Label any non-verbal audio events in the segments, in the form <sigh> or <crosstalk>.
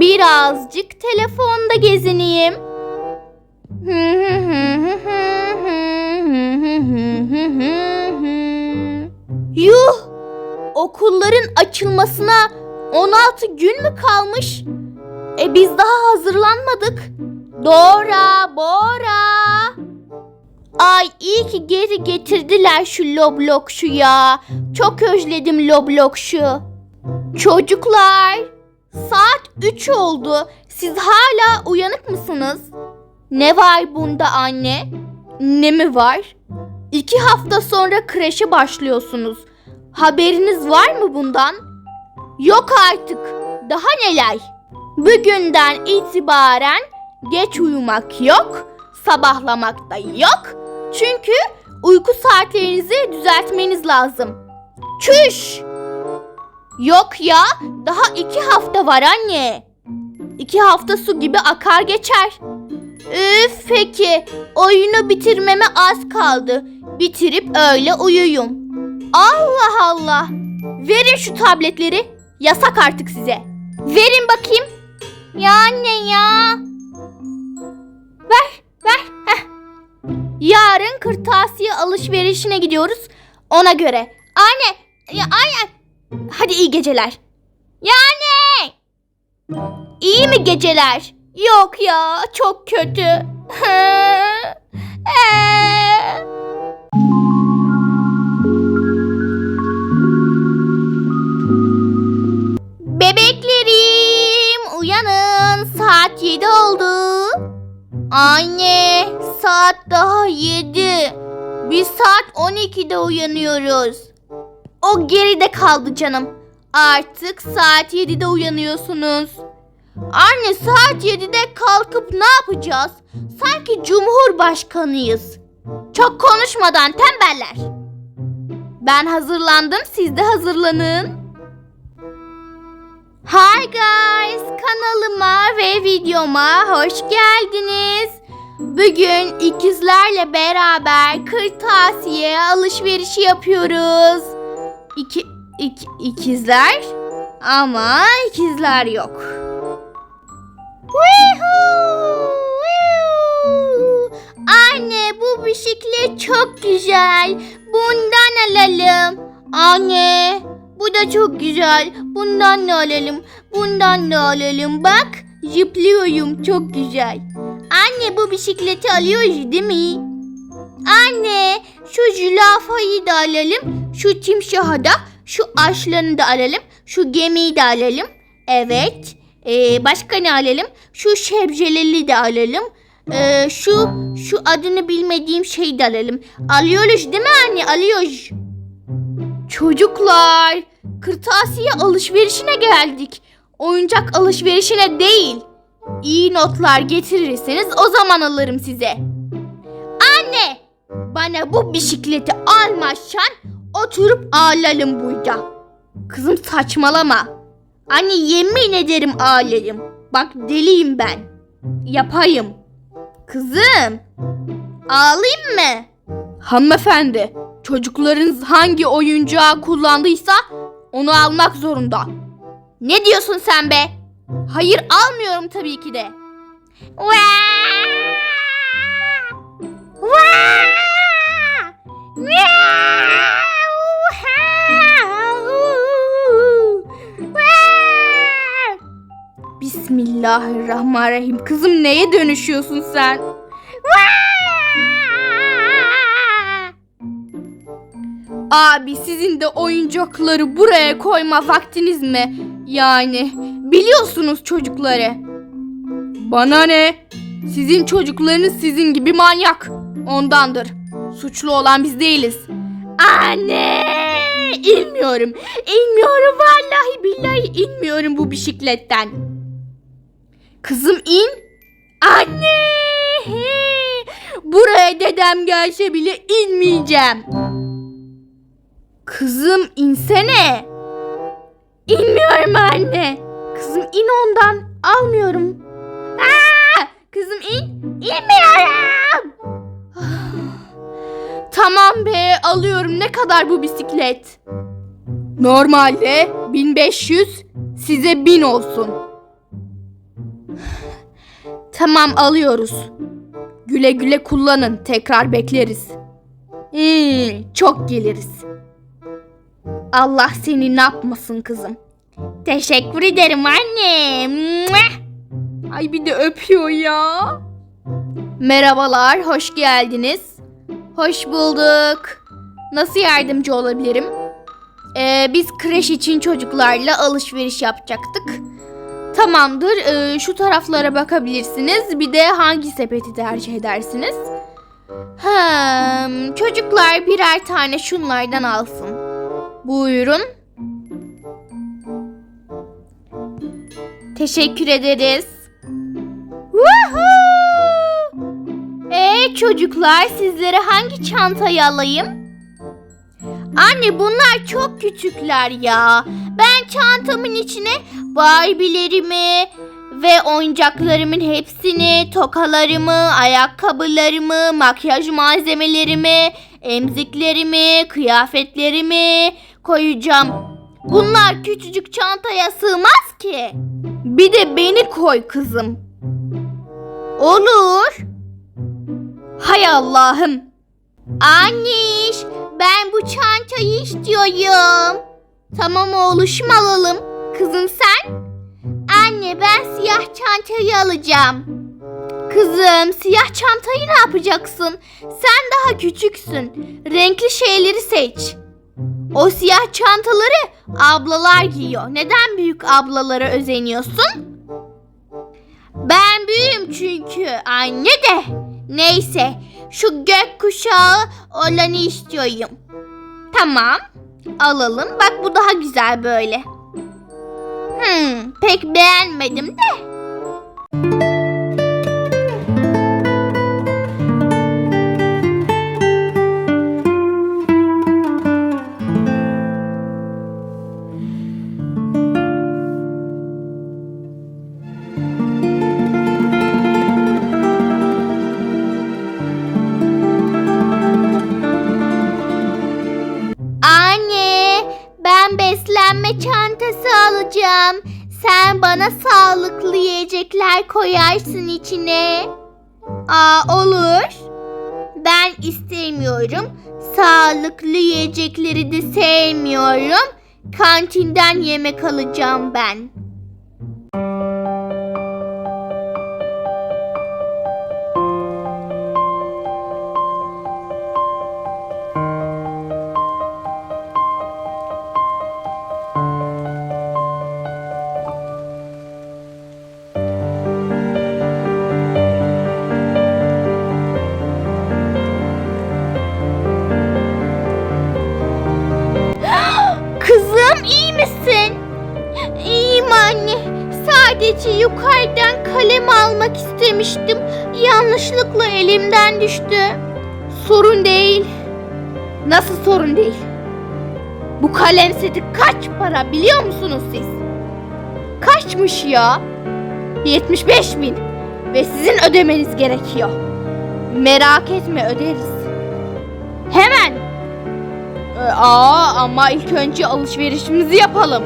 Birazcık telefonda gezineyim. Yuh! Okulların açılmasına 16 gün mü kalmış? E biz daha hazırlanmadık. Dora, Bora. Ay iyi ki geri getirdiler şu Loblox'u ya. Çok özledim Loblox'u. Çocuklar, saat 3 oldu. Siz hala uyanık mısınız? Ne var bunda anne? Ne mi var? İki hafta sonra kreşe başlıyorsunuz. Haberiniz var mı bundan? Yok artık. Daha neler? Bugünden itibaren geç uyumak yok, sabahlamak da yok. Çünkü uyku saatlerinizi düzeltmeniz lazım. Çüş! Yok ya, daha iki hafta var anne. İki hafta su gibi akar geçer. Üf peki, oyunu bitirmeme az kaldı. Bitirip öyle uyuyum. Allah Allah. Verin şu tabletleri. Yasak artık size. Verin bakayım. Ya anne ya. Ver, ver. Heh. Yarın kırtasiye alışverişine gidiyoruz. Ona göre. Anne, ya anne. Hadi iyi geceler. Ya anne. İyi mi geceler? Yok ya, çok kötü. <laughs> Ee. Bebeklerim uyanın saat 7 oldu. Anne saat daha 7. Biz saat 12'de uyanıyoruz. O geride kaldı canım. Artık saat 7'de uyanıyorsunuz. Anne saat 7'de kalkıp ne yapacağız? Sanki cumhurbaşkanıyız. Çok konuşmadan tembeller. Ben hazırlandım siz de hazırlanın. Hi guys, kanalıma ve videoma hoş geldiniz. Bugün ikizlerle beraber kırtasiye alışverişi yapıyoruz. İki, iki, ikizler ama ikizler yok. Anne bu bisiklet çok güzel. Bundan alalım. Anne bu da çok güzel. Bundan da alalım. Bundan da alalım. Bak zıplıyorum çok güzel. Anne bu bisikleti alıyoruz değil mi? Anne şu zülafayı da alalım. Şu timsahı da şu ağaçlarını da alalım. Şu gemiyi de alalım. Evet. Ee, başka ne alalım? Şu şebzeleli de alalım. Ee, şu şu adını bilmediğim şeyi de alalım. Alıyoruz değil mi anne? Alıyoruz. Çocuklar, kırtasiye alışverişine geldik. Oyuncak alışverişine değil. İyi notlar getirirseniz o zaman alırım size. Anne, bana bu bisikleti almazsan oturup ağlarım burada. Kızım saçmalama. Anne yemin ederim ağlarım. Bak deliyim ben. Yapayım. Kızım, ağlayayım mı? Hanımefendi, çocuklarınız hangi oyuncağı kullandıysa onu almak zorunda. Ne diyorsun sen be? Hayır almıyorum tabii ki de. Vaa! Bismillahirrahmanirrahim. Kızım neye dönüşüyorsun sen? Abi sizin de oyuncakları buraya koyma vaktiniz mi? Yani biliyorsunuz çocukları. Bana ne? Sizin çocuklarınız sizin gibi manyak. Ondandır. Suçlu olan biz değiliz. Anne! İnmiyorum. İnmiyorum vallahi billahi inmiyorum bu bisikletten. Kızım in. Anne! Buraya dedem gelse bile inmeyeceğim. Kızım insene. İnmiyorum anne. Kızım in ondan. Almıyorum. Aa! Kızım in. İnmiyorum. tamam be alıyorum. Ne kadar bu bisiklet? Normalde 1500 size 1000 olsun. Tamam alıyoruz. Güle güle kullanın. Tekrar bekleriz. Hmm, çok geliriz. Allah seni ne yapmasın kızım. Teşekkür ederim anne. Ay bir de öpüyor ya. Merhabalar, hoş geldiniz. Hoş bulduk. Nasıl yardımcı olabilirim? Ee, biz kreş için çocuklarla alışveriş yapacaktık. Tamamdır. ee, şu taraflara bakabilirsiniz. Bir de hangi sepeti tercih edersiniz? Hmm, çocuklar birer tane şunlardan alsın. Buyurun. Teşekkür ederiz. Woohoo! Ee çocuklar sizlere hangi çantayı alayım? Anne bunlar çok küçükler ya. Ben çantamın içine Barbie'lerimi ve oyuncaklarımın hepsini, tokalarımı, ayakkabılarımı, makyaj malzemelerimi, emziklerimi, kıyafetlerimi koyacağım. Bunlar küçücük çantaya sığmaz ki. Bir de beni koy kızım. Olur. Hay Allah'ım. Anniş, ben bu çantayı istiyorum. Tamam oğluşum alalım. Kızım sen? Anne ben siyah çantayı alacağım. Kızım siyah çantayı ne yapacaksın? Sen daha küçüksün. Renkli şeyleri seç. O siyah çantaları ablalar giyiyor. Neden büyük ablalara özeniyorsun? Ben büyüğüm çünkü anne de. Neyse şu gökkuşağı olanı istiyorum. Tamam alalım. Bak bu daha güzel böyle. Hmm, pek beğenmedim de. Beslenme çantası alacağım. Sen bana sağlıklı yiyecekler koyarsın içine. Aa olur. Ben istemiyorum. Sağlıklı yiyecekleri de sevmiyorum. Kantinden yemek alacağım ben. İstemiştim. Yanlışlıkla elimden düştü. Sorun değil. Nasıl sorun değil? Bu kalem seti kaç para biliyor musunuz siz? Kaçmış ya? 75 bin. Ve sizin ödemeniz gerekiyor. Merak etme öderiz. Hemen. Ee, Aa ama ilk önce alışverişimizi yapalım.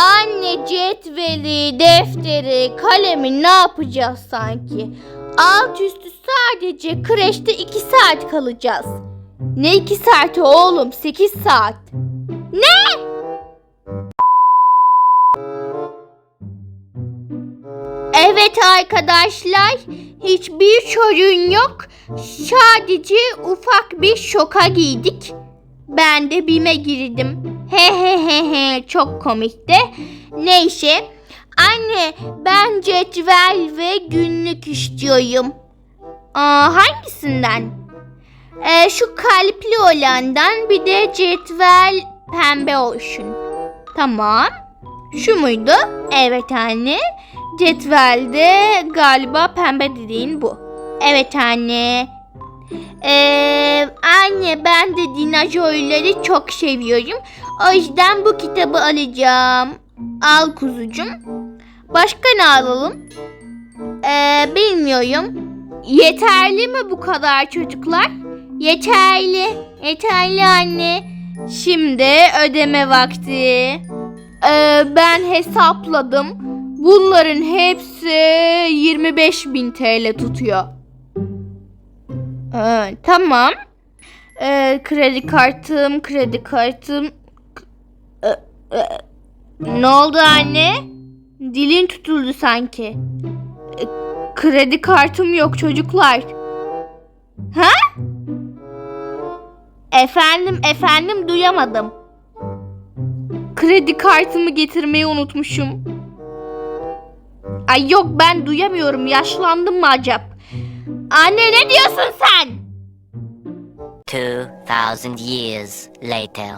Anne cetveli, defteri, kalemi ne yapacağız sanki? Alt üstü sadece kreşte iki saat kalacağız. Ne iki saati oğlum? Sekiz saat. Ne? Evet arkadaşlar, hiçbir sorun yok. Sadece ufak bir şoka giydik. Ben de bime girdim. He he he he çok komikti. Neyse. Anne ben cetvel ve günlük istiyorum. Aa, hangisinden? Ee, şu kalpli olandan bir de cetvel pembe olsun. Tamam. Şu muydu? Evet anne. Cetvelde galiba pembe dediğin bu. Evet anne. Ee, anne ben de dinozorları çok seviyorum. O yüzden bu kitabı alacağım. Al kuzucum. Başka ne alalım? Ee, bilmiyorum. Yeterli mi bu kadar çocuklar? Yeterli. Yeterli anne. Şimdi ödeme vakti. Ee, ben hesapladım. Bunların hepsi 25 bin TL tutuyor. Ee, tamam. Ee, kredi kartım, kredi kartım. Ee, e, ne oldu anne? Dilin tutuldu sanki. Ee, kredi kartım yok çocuklar. Ha? Efendim, efendim duyamadım. Kredi kartımı getirmeyi unutmuşum. Ay yok ben duyamıyorum. Yaşlandım mı acaba? Anne ne diyorsun sen? 2,000 years later.